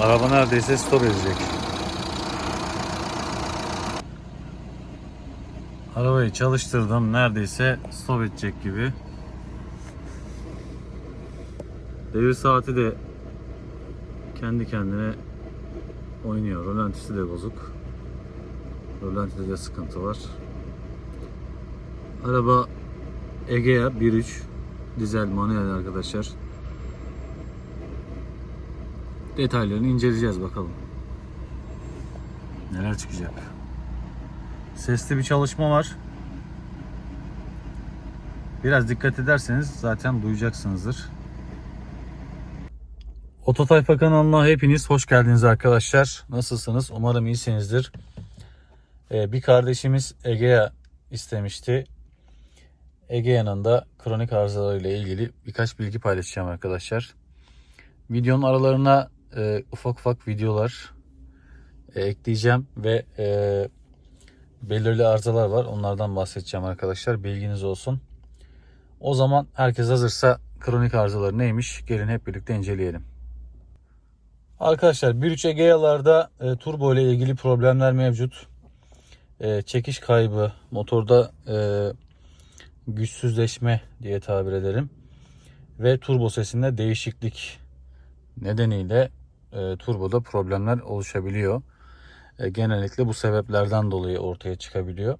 Araba neredeyse stop edecek. Arabayı çalıştırdım. Neredeyse stop edecek gibi. Devir saati de kendi kendine oynuyor. Rolantisi de bozuk. Rolantide de sıkıntı var. Araba Egea 1.3 dizel manuel arkadaşlar. Detaylarını inceleyeceğiz bakalım. Neler çıkacak. Sesli bir çalışma var. Biraz dikkat ederseniz zaten duyacaksınızdır. Ototayfa kanalına hepiniz hoş geldiniz arkadaşlar. Nasılsınız? Umarım iyisinizdir. Ee, bir kardeşimiz Egea istemişti. Egea'nın da kronik arızalarıyla ilgili birkaç bilgi paylaşacağım arkadaşlar. Videonun aralarına e, ufak ufak videolar e, ekleyeceğim ve e, belirli arızalar var. Onlardan bahsedeceğim arkadaşlar. Bilginiz olsun. O zaman herkes hazırsa kronik arızaları neymiş? Gelin hep birlikte inceleyelim. Arkadaşlar 1.3 Egea'larda e, turbo ile ilgili problemler mevcut. E, çekiş kaybı, motorda e, güçsüzleşme diye tabir ederim. Ve turbo sesinde değişiklik nedeniyle e, turboda problemler oluşabiliyor. E, genellikle bu sebeplerden dolayı ortaya çıkabiliyor.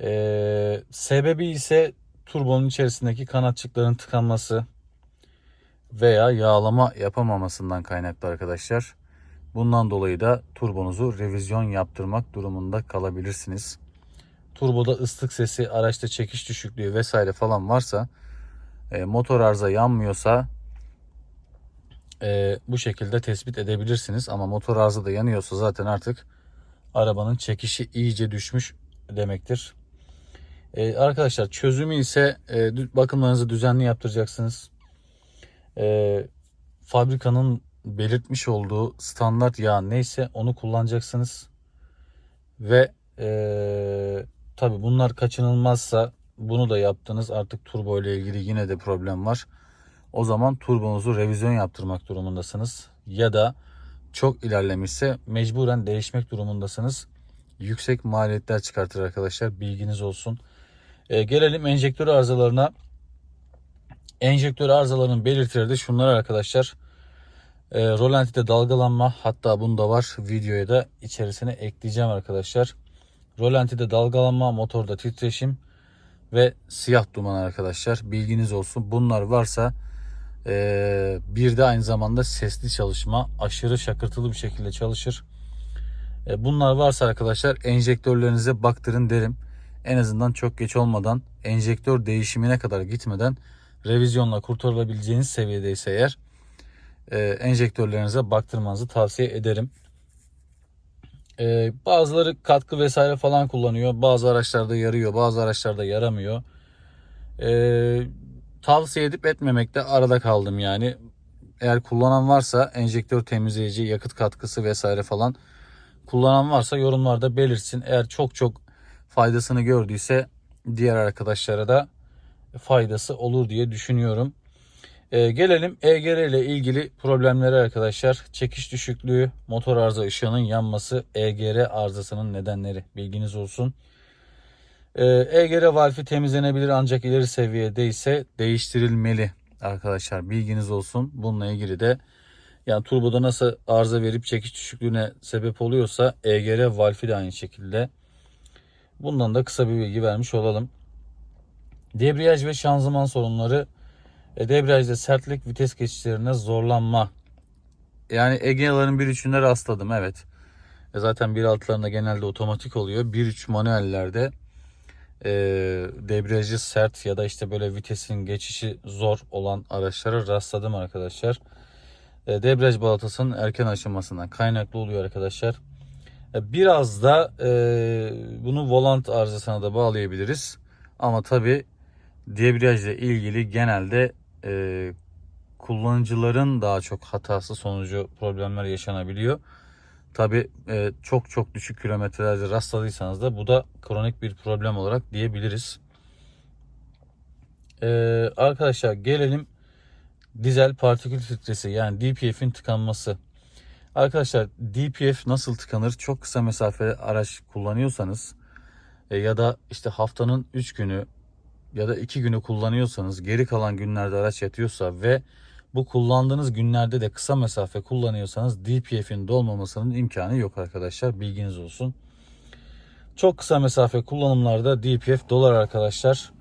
E, sebebi ise turbonun içerisindeki kanatçıkların tıkanması veya yağlama yapamamasından kaynaklı arkadaşlar. Bundan dolayı da turbonuzu revizyon yaptırmak durumunda kalabilirsiniz. Turboda ıslık sesi, araçta çekiş düşüklüğü vesaire falan varsa, e, motor arıza yanmıyorsa e, bu şekilde tespit edebilirsiniz. Ama motor arıza da yanıyorsa zaten artık arabanın çekişi iyice düşmüş demektir. E, arkadaşlar çözümü ise e, bakımlarınızı düzenli yaptıracaksınız. E, fabrikanın belirtmiş olduğu standart yağ neyse onu kullanacaksınız. Ve e, tabi bunlar kaçınılmazsa bunu da yaptınız artık turbo ile ilgili yine de problem var. O zaman turbonuzu revizyon yaptırmak durumundasınız. Ya da çok ilerlemişse mecburen değişmek durumundasınız. Yüksek maliyetler çıkartır arkadaşlar. Bilginiz olsun. Ee, gelelim enjektör arızalarına. Enjektör arızalarının belirtileri de şunlar arkadaşlar. E, rolantide dalgalanma hatta bunda var. Videoya da içerisine ekleyeceğim arkadaşlar. Rolantide dalgalanma, motorda titreşim ve siyah duman arkadaşlar. Bilginiz olsun. Bunlar varsa ee, bir de aynı zamanda sesli çalışma aşırı şakırtılı bir şekilde çalışır. Ee, bunlar varsa arkadaşlar enjektörlerinize baktırın derim. En azından çok geç olmadan enjektör değişimine kadar gitmeden revizyonla kurtarılabileceğiniz seviyedeyse eğer e, enjektörlerinize baktırmanızı tavsiye ederim. Ee, bazıları katkı vesaire falan kullanıyor. Bazı araçlarda yarıyor, bazı araçlarda yaramıyor. Ee, tavsiye edip etmemekte arada kaldım yani. Eğer kullanan varsa enjektör temizleyici, yakıt katkısı vesaire falan kullanan varsa yorumlarda belirtsin. Eğer çok çok faydasını gördüyse diğer arkadaşlara da faydası olur diye düşünüyorum. Ee, gelelim EGR ile ilgili problemlere arkadaşlar. Çekiş düşüklüğü, motor arıza ışığının yanması, EGR arızasının nedenleri bilginiz olsun. Ee, EGR valfi temizlenebilir ancak ileri seviyede ise değiştirilmeli arkadaşlar bilginiz olsun. Bununla ilgili de yani turboda nasıl arıza verip çekiş düşüklüğüne sebep oluyorsa EGR valfi de aynı şekilde. Bundan da kısa bir bilgi vermiş olalım. Debriyaj ve şanzıman sorunları e, debriyajda sertlik vites geçişlerine zorlanma. Yani Egea'ların 1.3'ünde rastladım evet. E, zaten 1.6'larında genelde otomatik oluyor. 1.3 manuellerde e, debriyajı sert ya da işte böyle vitesin geçişi zor olan araçlara rastladım arkadaşlar. E, debriyaj balatasının erken aşamasından kaynaklı oluyor arkadaşlar. E, biraz da e, bunu volant arızasına da bağlayabiliriz. Ama tabi debriyajla ilgili genelde e, kullanıcıların daha çok hatası sonucu problemler yaşanabiliyor. Tabi e, çok çok düşük kilometrelerde rastladıysanız da bu da kronik bir problem olarak diyebiliriz. E, arkadaşlar gelelim dizel partikül filtresi yani DPF'in tıkanması. Arkadaşlar DPF nasıl tıkanır? Çok kısa mesafe araç kullanıyorsanız e, ya da işte haftanın 3 günü ya da 2 günü kullanıyorsanız geri kalan günlerde araç yatıyorsa ve bu kullandığınız günlerde de kısa mesafe kullanıyorsanız DPF'in dolmamasının imkanı yok arkadaşlar. Bilginiz olsun. Çok kısa mesafe kullanımlarda DPF dolar arkadaşlar.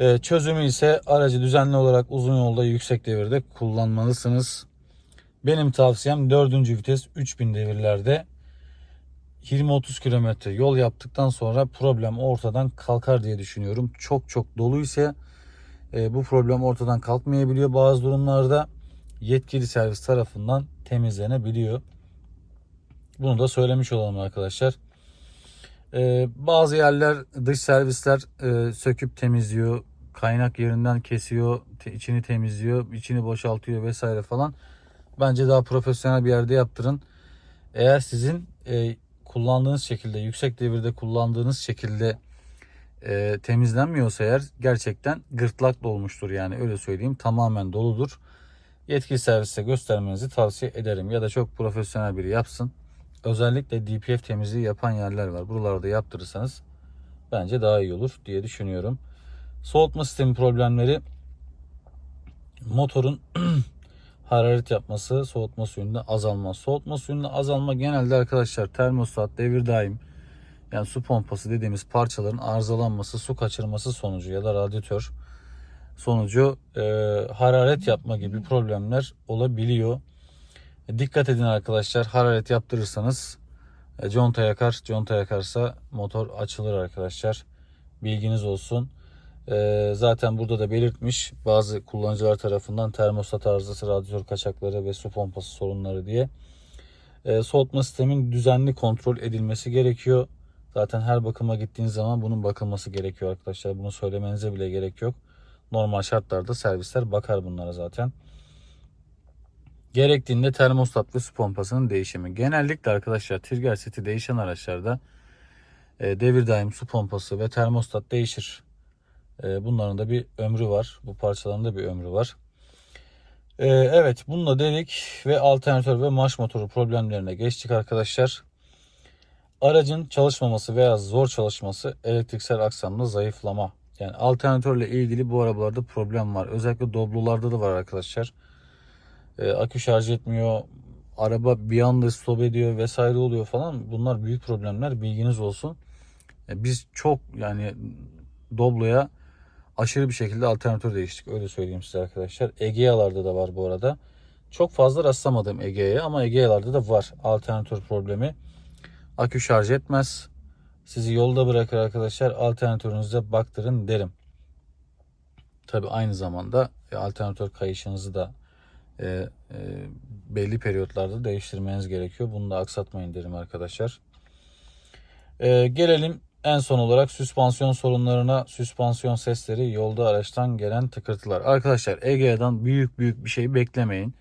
Ee, çözümü ise aracı düzenli olarak uzun yolda yüksek devirde kullanmalısınız. Benim tavsiyem 4. vites 3000 devirlerde 20-30 kilometre yol yaptıktan sonra problem ortadan kalkar diye düşünüyorum. Çok çok dolu ise e, bu problem ortadan kalkmayabiliyor. Bazı durumlarda yetkili servis tarafından temizlenebiliyor. Bunu da söylemiş olalım arkadaşlar. E, bazı yerler dış servisler e, söküp temizliyor. Kaynak yerinden kesiyor, içini temizliyor, içini boşaltıyor vesaire falan. Bence daha profesyonel bir yerde yaptırın. Eğer sizin e, kullandığınız şekilde, yüksek devirde kullandığınız şekilde e, temizlenmiyorsa eğer gerçekten gırtlak dolmuştur yani öyle söyleyeyim. Tamamen doludur. Yetkili servise göstermenizi tavsiye ederim ya da çok profesyonel biri yapsın. Özellikle DPF temizliği yapan yerler var. Buralarda yaptırırsanız bence daha iyi olur diye düşünüyorum. Soğutma sistemi problemleri motorun hararet yapması, soğutma suyunda azalma. Soğutma suyunda azalma genelde arkadaşlar termostat, devir daim yani su pompası dediğimiz parçaların arızalanması, su kaçırması sonucu ya da radyatör sonucu e, hararet yapma gibi problemler olabiliyor. E, dikkat edin arkadaşlar hararet yaptırırsanız e, conta yakar. Conta yakarsa motor açılır arkadaşlar. Bilginiz olsun. E, zaten burada da belirtmiş bazı kullanıcılar tarafından termostat arızası, radyatör kaçakları ve su pompası sorunları diye. E, soğutma sistemin düzenli kontrol edilmesi gerekiyor. Zaten her bakıma gittiğiniz zaman bunun bakılması gerekiyor arkadaşlar. Bunu söylemenize bile gerek yok. Normal şartlarda servisler bakar bunlara zaten. Gerektiğinde termostat ve su pompasının değişimi. Genellikle arkadaşlar trigger seti değişen araçlarda e, devir daim su pompası ve termostat değişir. E, bunların da bir ömrü var. Bu parçaların da bir ömrü var. E, evet bunu da dedik ve alternatör ve marş motoru problemlerine geçtik arkadaşlar. Aracın çalışmaması veya zor çalışması elektriksel aksamda zayıflama. Yani alternatörle ilgili bu arabalarda problem var. Özellikle Doblo'larda da var arkadaşlar. Ee, akü şarj etmiyor. Araba bir anda stop ediyor vesaire oluyor falan. Bunlar büyük problemler. Bilginiz olsun. Ee, biz çok yani Doblo'ya aşırı bir şekilde alternatör değiştik. Öyle söyleyeyim size arkadaşlar. Egea'larda da var bu arada. Çok fazla rastlamadım Egea'ya ama Egea'larda da var alternatör problemi. Akü şarj etmez. Sizi yolda bırakır arkadaşlar. Alternatörünüze baktırın derim. Tabi aynı zamanda e, alternatör kayışınızı da e, e, belli periyotlarda değiştirmeniz gerekiyor. Bunu da aksatmayın derim arkadaşlar. E, gelelim en son olarak süspansiyon sorunlarına, süspansiyon sesleri, yolda araçtan gelen tıkırtılar. Arkadaşlar Egea'dan büyük büyük bir şey beklemeyin.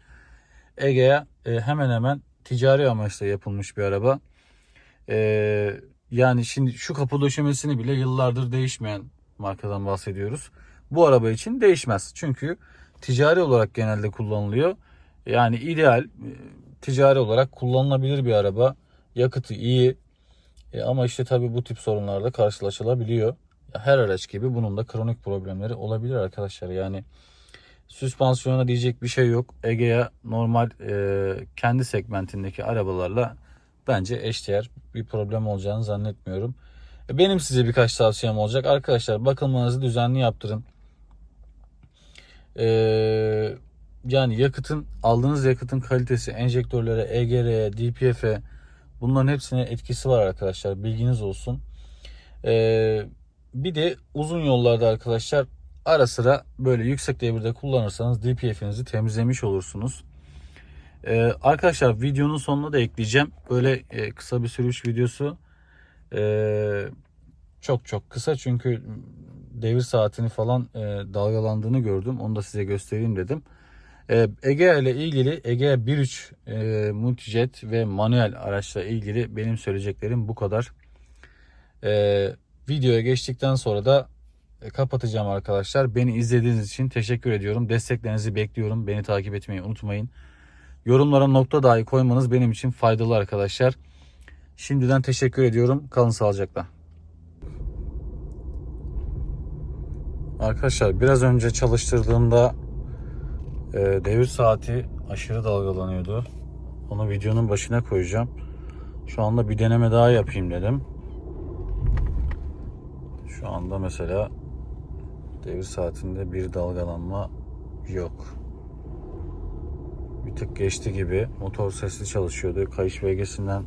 Egea e, hemen hemen ticari amaçla yapılmış bir araba. Ee, yani şimdi şu kapı döşemesini bile yıllardır değişmeyen markadan bahsediyoruz. Bu araba için değişmez. Çünkü ticari olarak genelde kullanılıyor. Yani ideal e, ticari olarak kullanılabilir bir araba. Yakıtı iyi. E, ama işte tabii bu tip sorunlarla karşılaşılabiliyor. Her araç gibi bunun da kronik problemleri olabilir arkadaşlar. Yani süspansiyona diyecek bir şey yok. Egea normal e, kendi segmentindeki arabalarla bence eşdeğer bir problem olacağını zannetmiyorum. E, Benim size birkaç tavsiyem olacak. Arkadaşlar bakılmanızı düzenli yaptırın. Ee, yani yakıtın aldığınız yakıtın kalitesi enjektörlere, EGR'ye, DPF'e bunların hepsine etkisi var arkadaşlar. Bilginiz olsun. Ee, bir de uzun yollarda arkadaşlar ara sıra böyle yüksek devirde kullanırsanız DPF'inizi temizlemiş olursunuz. Ee, arkadaşlar videonun sonuna da ekleyeceğim. Böyle e, kısa bir sürüş videosu. Ee, çok çok kısa çünkü devir saatini falan e, dalgalandığını gördüm. Onu da size göstereyim dedim. Ee, Egea ile ilgili Egea 1.3 e, Multijet ve manuel araçla ilgili benim söyleyeceklerim bu kadar. Ee, videoya geçtikten sonra da e, kapatacağım arkadaşlar. Beni izlediğiniz için teşekkür ediyorum. Desteklerinizi bekliyorum. Beni takip etmeyi unutmayın. Yorumlara nokta dahi koymanız benim için faydalı arkadaşlar. Şimdiden teşekkür ediyorum. Kalın sağlıcakla. Arkadaşlar biraz önce çalıştırdığımda e, devir saati aşırı dalgalanıyordu. Onu videonun başına koyacağım. Şu anda bir deneme daha yapayım dedim. Şu anda mesela devir saatinde bir dalgalanma yok. Bir tık geçti gibi. Motor sesli çalışıyordu. Kayış belgesinden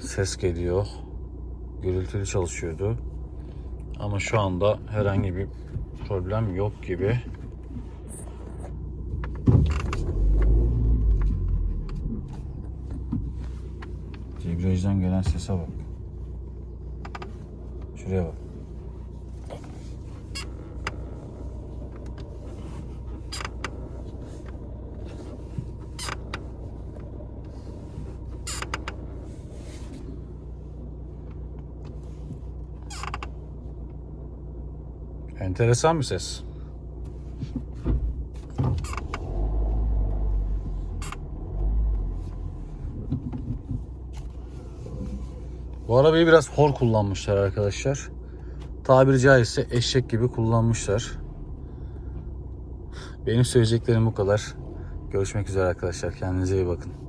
ses geliyor. Gürültülü çalışıyordu. Ama şu anda herhangi bir problem yok gibi. Debriyajdan gelen sese bak. Şuraya bak. Enteresan bir ses. Bu arabayı biraz hor kullanmışlar arkadaşlar. Tabiri caizse eşek gibi kullanmışlar. Benim söyleyeceklerim bu kadar. Görüşmek üzere arkadaşlar. Kendinize iyi bakın.